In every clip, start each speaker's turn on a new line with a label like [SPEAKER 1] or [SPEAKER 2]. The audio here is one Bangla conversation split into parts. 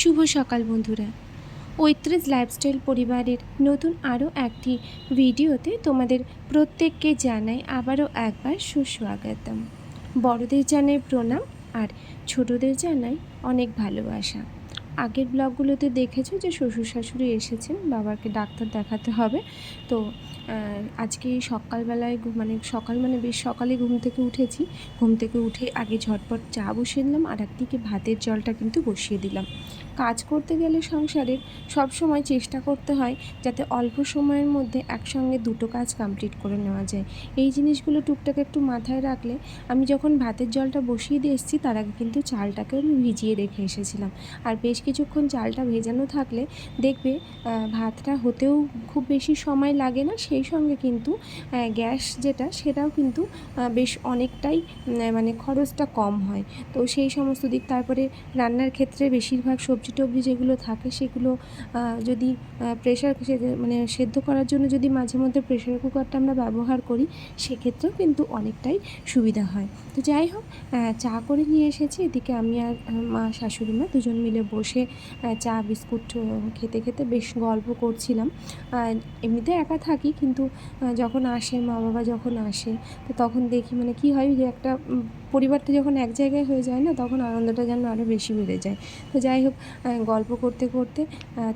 [SPEAKER 1] শুভ সকাল বন্ধুরা। ঐত্রিশ লাইফস্টাইল পরিবারের নতুন আরও একটি ভিডিওতে তোমাদের প্রত্যেককে জানাই আবারও একবার সুস্বাগতম। বড়দের জানাই প্রণাম আর ছোটদের জানাই অনেক ভালোবাসা। আগের ব্লগগুলোতে দেখেছ যে শ্বশুর শাশুড়ি এসেছেন, বাবাকে ডাক্তার দেখাতে হবে। তো আজকে সকালবেলায় মানে সকাল মানে বেশ সকালে ঘুম থেকে উঠেছি। ঘুম থেকে উঠে আগে ঝটপট চা বসিয়ে দিলাম আর একদিকে ভাতের জলটা কিন্তু বসিয়ে দিলাম। কাজ করতে গেলে সংসারের সব সময় চেষ্টা করতে হয় যাতে অল্প সময়ের মধ্যে একসঙ্গে দুটো কাজ কমপ্লিট করে নেওয়া যায়। এই জিনিসগুলো টুকটাক একটু মাথায় রাখলে আমি যখন ভাতের জলটা বসিয়ে দিয়ে এসেছি, তার আগে কিন্তু চালটাকে আমি ভিজিয়ে রেখে এসেছিলাম। আর বেশ কিছুক্ষণ চালটা ভেজানো থাকলে দেখবে ভাতটা হতেও খুব বেশি সময় লাগে না, সেই সঙ্গে কিন্তু গ্যাস যেটা, সেটাও কিন্তু বেশ অনেকটাই মানে খরচটা কম হয়। তো সেই সমস্ত দিক, তারপরে রান্নার ক্ষেত্রে বেশিরভাগ সবজি টবজি যেগুলো থাকে সেগুলো যদি প্রেশার মানে সেদ্ধ করার জন্য যদি মাঝে মধ্যে প্রেশার কুকারটা আমরা ব্যবহার করি, সেক্ষেত্রেও কিন্তু অনেকটাই সুবিধা হয়। তো যাই হোক চা করে নিয়ে এসেছি। এদিকে আমি আর মা শাশুড়ি মা দুজন মিলে বসে চা, বিস্কুট খেতে খেতে বেশ গল্প করছিলাম। এমনিতে একা থাকি কিন্তু যখন আসে মা বাবা যখন আসে, তো তখন দেখি মানে কি হয় যে একটা পরিবারটা যখন এক জায়গায় হয়ে যায় না, তখন আনন্দটা যেন আরও বেশি বেড়ে যায়। তো যাই হোক গল্প করতে করতে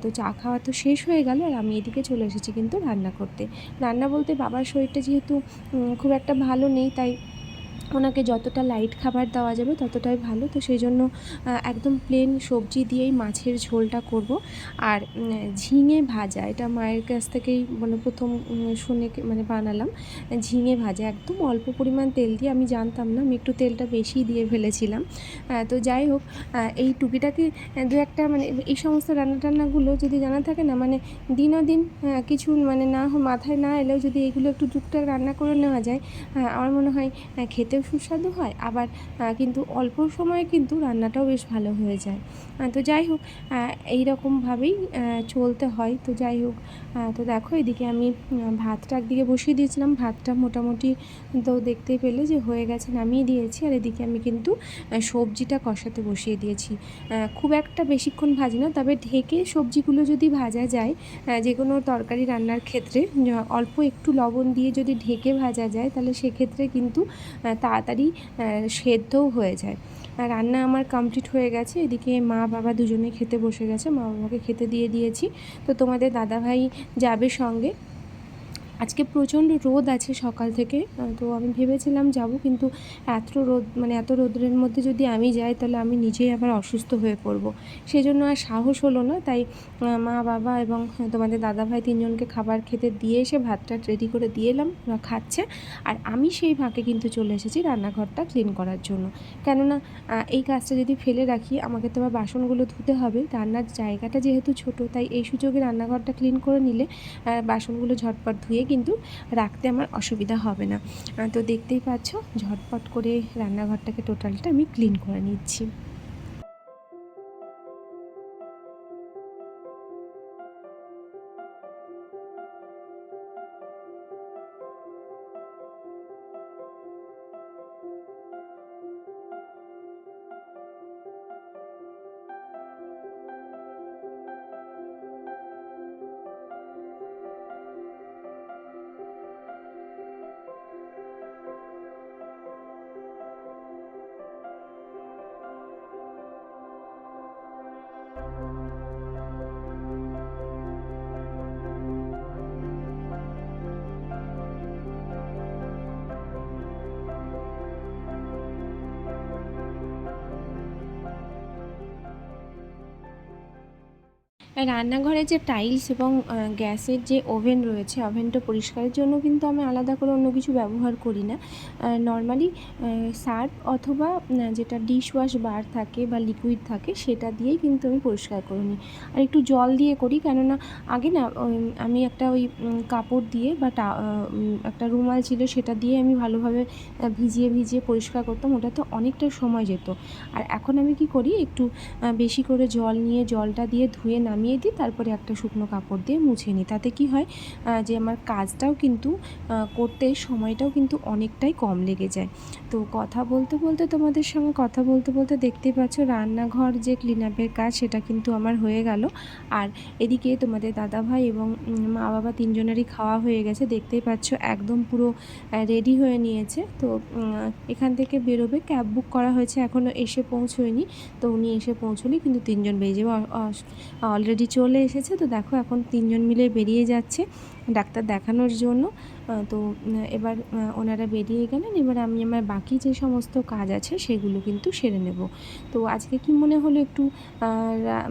[SPEAKER 1] তো চা খাওয়া তো শেষ হয়ে গেল আর আমি এদিকে চলে এসেছি কিন্তু রান্না করতে। রান্না বলতে বাবার শরীরটা যেহেতু খুব একটা ভালো নেই, তাই ওনাকে যতটা লাইট খাবার দেওয়া যাবে ততটাই ভালো। তো সেই জন্য একদম প্লেন সবজি দিয়েই মাছের ঝোলটা করব। আর ঝিঙে ভাজা এটা মায়ের কাছ থেকেই মানে প্রথম শুনে মানে বানালাম। ঝিঙে ভাজা একদম অল্প পরিমাণ তেল দিয়ে আমি জানতাম না আমি একটু তেলটা বেশি দিয়ে ফেলেছিলাম। তো যাই হোক এই টুকিটাকি দু একটা মানে এই সমস্ত রান্না টান্নাগুলো যদি জানা থাকে না মানে দিনও-দিন কিছু মানে না মাথায় না এলেও যদি এগুলো একটু টুকটাক রান্না করে নেওয়া যায় আমার মনে হয় আহ, খেতেও সুস্বাদু হয়, আবার কিন্তু অল্প সময়ে কিন্তু রান্নাটাও বেশ ভালো হয়ে যায়। তো যাই হোক এই রকমভাবেই চলতে হয়। তো যাই হোক তো দেখো এদিকে আমি ভাতটা একদিকে বসিয়ে দিয়েছিলাম। ভাতটা মোটামুটি তো দেখতেই পেলে যে হয়ে গেছে, নামিয়ে দিয়েছি। আর এদিকে আমি কিন্তু সবজিটা কষাতে বসিয়ে দিয়েছি। খুব একটা বেশিক্ষণ ভাজি না, তবে ঢেকে সবজিগুলো যদি ভাজা যায় যে কোনো তরকারি রান্নার ক্ষেত্রে অল্প একটু লবণ দিয়ে যদি ঢেকে ভাজা যায়, তাহলে সেক্ষেত্রে কিন্তু তাড়াতাড়ি সেদ্ধও হয়ে যায়। আর রান্না আমার কমপ্লিট হয়ে গেছে। এদিকে মা বাবা দুজনে খেতে বসে গেছে। মা বাবাকে খেতে দিয়ে দিয়েছি। তো তোমাদের দাদাভাই যাবে সঙ্গে। আজকে প্রচণ্ড রোদ আছে সকাল থেকে তো আমি ভেবেছিলাম যাব, কিন্তু এত রোদ মানে এত রোদ্রের মধ্যে যদি আমি যাই, তাহলে আমি নিজেই আবার অসুস্থ হয়ে পড়ব। সেই জন্য আর সাহস হলো না, তাই মা, বাবা এবং তোমাদের দাদাভাই তিনজনকে খাবার খেতে দিয়ে এসে ভাতটা রেডি করে দিয়ে এলাম, ওরা খাচ্ছে। আর আমি সেই ফাঁকে কিন্তু চলে এসেছি রান্নাঘরটা ক্লিন করার জন্য। কেননা এই কাজটা যদি ফেলে রাখি, আমাকে তো আবার বাসনগুলো ধুতে হবে, রান্নার জায়গাটা যেহেতু ছোট, তাই এই সুযোগে রান্নাঘরটা ক্লিন করে নিলে বাসনগুলো ঝটপট ধুয়ে কিন্তু রাখতে আমার অসুবিধা হবে না। তো দেখতেই পাচ্ছ, ঝটপট করে রান্নাঘরটাকে টোটালটা আমি ক্লিন করে নিচ্ছি। রান্নাঘরে যে টাইলস এবং গ্যাসের যে ওভেন রয়েছে ওভেনটা পরিষ্কারের জন্য কিন্তু আমি আলাদা করে অন্য কিছু ব্যবহার করি না। নর্মালি সার্ফ অথবা যেটা ডিশ ওয়াশ বার থাকে বা লিকুইড থাকে, সেটা দিয়েই কিন্তু আমি পরিষ্কার করে নিই। আর একটু জল দিয়ে করি, কেননা আগে না আমি একটা ওই কাপড় দিয়ে বা একটা রুমাল ছিল, সেটা দিয়ে আমি ভালোভাবে ভিজিয়ে ভিজিয়ে পরিষ্কার করতাম, ওটাতে অনেকটা সময় যেত। আর এখন আমি কি করি, একটু বেশি করে জল নিয়ে জলটা দিয়ে ধুয়ে নামিয়ে নামিয়ে দিই তারপরে একটা শুকনো কাপড় দিয়ে মুছে নিই। তাতে কি হয় যে আমার কাজটাও কিন্তু করতে সময়টাও কিন্তু অনেকটাই কম লেগে যায়। তো কথা বলতে বলতে তোমাদের সঙ্গে কথা বলতে বলতে দেখতেই পাচ্ছ, রান্নাঘর যে ক্লিন আপের কাজ সেটা কিন্তু আমার হয়ে গেল। আর এদিকে তোমাদের দাদাভাই এবং মা বাবা তিনজনেরই খাওয়া হয়ে গেছে। দেখতেই পাচ্ছ, একদম পুরো রেডি হয়ে নিয়েছে। তো এখান থেকে বেরোবে ক্যাব বুক করা হয়েছে এখনও এসে পৌঁছোয়নি। তো উনি এসে পৌঁছলেই কিন্তু তিনজন বেরিয়ে যাবে। অলরেডি চলে এসেছে, তো দেখো এখন তিনজন মিলে বেরিয়ে যাচ্ছে ডাক্তার দেখানোর জন্য। তো এবার ওনারা বেরিয়ে গেলেন, এবার আমি আমার বাকি যে সমস্ত কাজ আছে সেগুলো কিন্তু সেরে নেব। তো আজকে কি মনে হলো একটু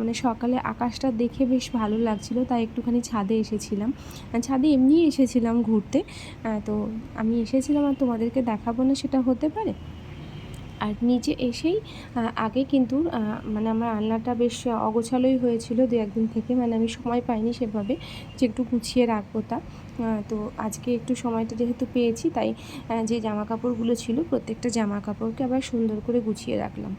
[SPEAKER 1] মানে সকালে আকাশটা দেখে বেশ ভালো লাগছিল, তাই একটুখানি ছাদে এসেছিলাম। ছাদে এমনিই এসেছিলাম ঘুরতে। তো আমি এসেছিলাম আর তোমাদেরকে দেখাবো না সেটা হতে পারে? আর নিচে এসেই আগে কিন্তু মানে আমার রান্নাটা বেশ অগোছালোই হয়েছিল দু একদিন থেকে। মানে আমি সময় পাইনি সেভাবে যে একটু গুছিয়ে রাখব তা। তো আজকে একটু সময়টা যেহেতু পেয়েছি, তাই যে জামা কাপড়গুলো ছিল প্রত্যেকটা জামা কাপড়কে আবার সুন্দর করে গুছিয়ে রাখলাম।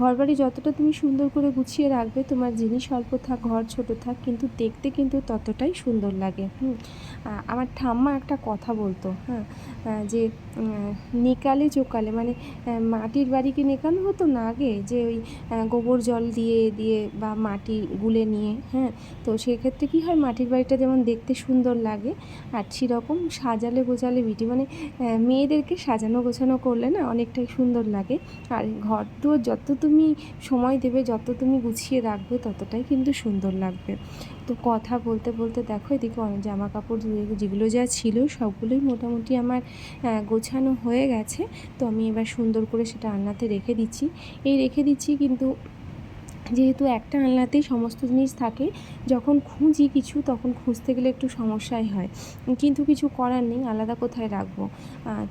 [SPEAKER 1] ঘর বাড়ি যতটা তুমি সুন্দর করে গুছিয়ে রাখবে, তোমার জিনিস অল্প থাক, ঘর ছোট থাক, কিন্তু দেখতে কিন্তু ততটাই সুন্দর লাগে, হুম। আমার ঠাম্মা একটা কথা বলতো হ্যাঁ যে নিকালে চোকালে মানে মাটির বাড়িকে নেকানো হতো না আগে, যে ওই গোবর জল দিয়ে দিয়ে বা মাটি গুলে নিয়ে হ্যাঁ তো সেক্ষেত্রে কী হয়, মাটির বাড়িটা যেমন দেখতে সুন্দর লাগে আর সেরকম সাজালে গোছালে বিটি মানে মেয়েদেরকে সাজানো গোছানো করলে না অনেকটাই সুন্দর লাগে। আর ঘর দুয়ার যত তুমি সময় দেবে, যত তুমি গুছিয়ে রাখবে, ততটাই কিন্তু সুন্দর লাগবে। তো কথা বলতে বলতে দেখো, এদিকে অনেক জামা কাপড় যেগুলো যা ছিল সবগুলোই মোটামুটি আমার গোছানো হয়ে গেছে। তো আমি এবার সুন্দর করে সেটা আলনাতে রেখে দিচ্ছি। এই রেখে দিচ্ছি কিন্তু যেহেতু একটা আলনাতেই সমস্ত জিনিস থাকে, যখন খুঁজি কিছু তখন খুঁজতে গেলে একটু সমস্যাই হয়। কিন্তু কিছু করার নেই, আলাদা কোথায় রাখব?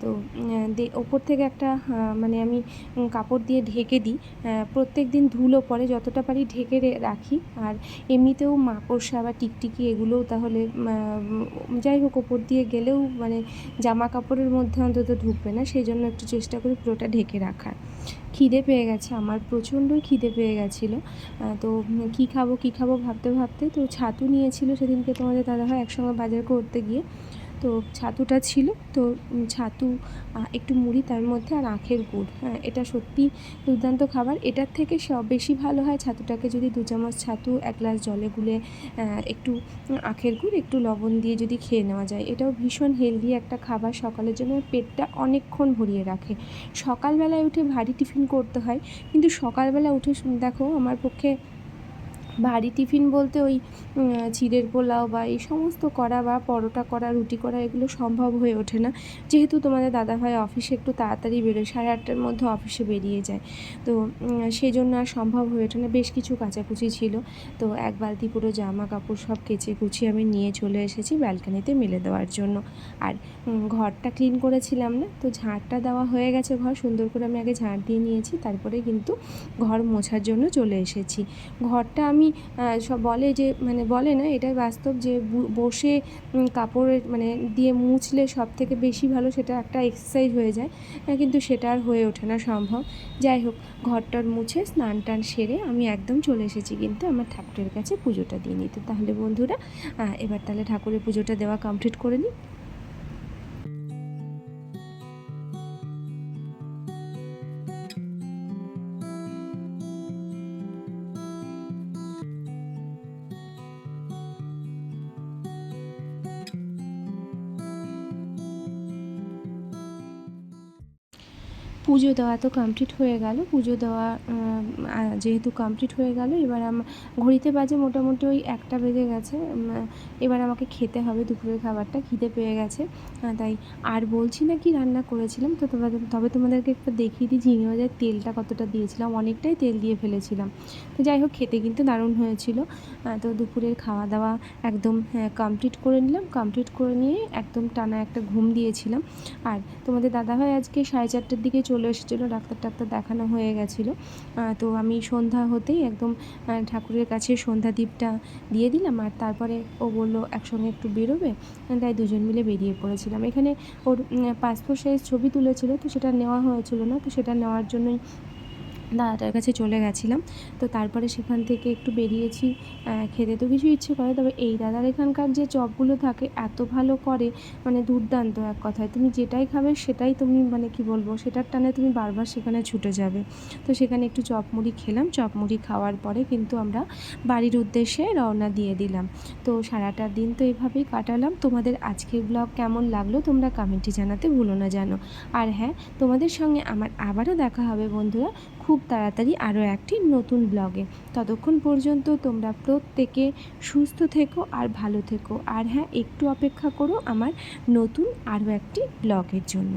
[SPEAKER 1] তো ওপর থেকে একটা মানে আমি কাপড় দিয়ে ঢেকে দিই। প্রত্যেক দিন ধুলো পরে যতটা পারি ঢেকে রাখি। আর এমনিতেও মাকড়সা বা টিকটিকি এগুলোও তাহলে যাই হোক, ওপর দিয়ে গেলেও মানে জামা কাপড়ের মধ্যে অন্তত ঢুকবে না, সেই জন্য একটু চেষ্টা করি পুরোটা ঢেকে রাখার। খিদে পেয়ে গেছে, আমার প্রচণ্ডই খিদে পেয়ে গেছিল। তো কি খাব কি খাব ভাবতে ভাবতে তো ছাতু নিয়েছিল সেদিনকে তোমাদের দাদা হয় একসঙ্গে বাজার করতে গিয়ে। তো ছাতুটা ছিল। তো ছাতু একটু মুড়ি তার মধ্যে আর আখের গুড়। হ্যাঁ এটা সত্যি দুর্দান্ত খাবার। এটার থেকে সব বেশি ভালো হয় ছাতুটাকে যদি দু চামচ ছাতু, এক গ্লাস জলে গুলে একটু আখের গুড়, একটু লবণ দিয়ে যদি খেয়ে নেওয়া যায়। এটাও ভীষণ হেলদি একটা খাবার। সকালের জন্য পেটটা অনেকক্ষণ ভরিয়ে রাখে। সকালবেলায় উঠে ভারী টিফিন করতে হয়। কিন্তু সকালবেলা উঠে দেখো আমার পক্ষে ভারী টিফিন বলতে ওই চিড়ের পোলাও বা এই সমস্ত করা বা পরোটা করা, রুটি করা এগুলো সম্ভব হয়ে ওঠে না। যেহেতু তোমাদের দাদাভাই অফিসে একটু তাড়াতাড়ি বেরোয়, সাড়ে আটটার মধ্যে অফিসে বেরিয়ে যায়। তো সেই জন্য আর সম্ভব হয়ে ওঠে না। বেশ কিছু কাচাকুচি ছিল। তো এক বালতি পুরো জামা কাপড় সব কেচে কুচিয়ে আমি নিয়ে চলে এসেছি ব্যালকানিতে মেলে দেওয়ার জন্য। আর ঘরটা ক্লিন করেছিলাম না? তো ঝাঁটটা দেওয়া হয়ে গেছে ঘর। সুন্দর করে আমি আগে ঝাঁট দিয়ে নিয়েছি। তারপরে কিন্তু ঘর মোছার জন্য চলে এসেছি। ঘরটা আমি সব বলে যে মানে বলে না, এটাই বাস্তব যে বসে কাপড়ের মানে দিয়ে মুছলে সব থেকে বেশি ভালো সেটা একটা এক্সারসাইজ হয়ে যায়। কিন্তু সেটা আর হয়ে ওঠে না সম্ভব। যাই হোক, ঘরটার মুছে স্নান টান সেরে আমি একদম চলে এসেছি কিন্তু আমার ঠাকুরের কাছে পুজোটা দিয়ে নিতে। তাহলে বন্ধুরা এবার তাহলে ঠাকুরের পুজোটা দেওয়া কমপ্লিট করে নিই। পুজো দেওয়া তো কমপ্লিট হয়ে গেল। পুজো দেওয়া যেহেতু কমপ্লিট হয়ে গেল, এবার আমার ঘড়িতে বাজে মোটামুটি ওই একটা বেজে গেছে। এবার আমাকে খেতে হবে দুপুরের খাবারটা, খিদে পেয়ে গেছে। তাই আর বলছি না কি রান্না করেছিলাম, তো তোমাদের, তবে তোমাদেরকে একটু দেখিয়ে দিই ঝিঙে ভাজার তেলটা কতটা দিয়েছিলাম, অনেকটাই তেল দিয়ে ফেলেছিলাম। তো যাই হোক, খেতে কিন্তু দারুণ হয়েছিল। তো দুপুরের খাওয়া দাওয়া একদম কমপ্লিট করে নিলাম। কমপ্লিট করে নিয়ে একদম টানা একটা ঘুম দিয়েছিলাম। আর তোমাদের দাদাভাই আজকে সাড়ে চারটের দিকে চলে এসেছিল, ডাক্তার টাক্তার দেখানো হয়ে গেছিল। তো আমি সন্ধ্যা হতেই একদম ঠাকুরের কাছে সন্ধ্যা দ্বীপটা দিয়ে দিলাম আর তারপরে ও বলল, একসঙ্গে একটু বেরোবে? তাই দুজন মিলে বেরিয়ে পড়েছিলাম। এখানে ওর পাসপোর্ট সাইজ ছবি তুলেছিল, তো সেটা নেওয়া হয়েছিল না, তো সেটা নেওয়ার জন্যই দাদাটার কাছে চলে গেছিলাম। তো তারপরে সেখান থেকে একটু বেরিয়েছি খেতে তো কিছু ইচ্ছে করে, তবে এই দাদার এখানকার যে চপগুলো থাকে, এত ভালো করে মানে দুর্দান্ত এক কথায়। তুমি যেটাই খাবে, সেটাই তুমি মানে কি বলব, সেটার টানে তুমি বারবার সেখানে ছুটে যাবে। তো সেখানে একটু চপ মুড়ি খেলাম চপ মুড়ি খাওয়ার পরে কিন্তু আমরা বাড়ির উদ্দেশ্যে রওনা দিয়ে দিলাম। তো সারাটা দিন তো এভাবেই কাটালাম। তোমাদের আজকের ব্লগ কেমন লাগল, তোমরা কমেন্টে জানাতে ভুলো না জানো। আর হ্যাঁ তোমাদের সঙ্গে আমার আবারও দেখা হবে বন্ধুরা। খুব তাড়াতাড়ি আরও একটি নতুন ব্লগে। ততক্ষণ পর্যন্ত তোমরা প্রত্যেকে সুস্থ থেকো আর ভালো থেকো। আর হ্যাঁ একটু অপেক্ষা করো আমার নতুন আরও একটি ব্লগের জন্য।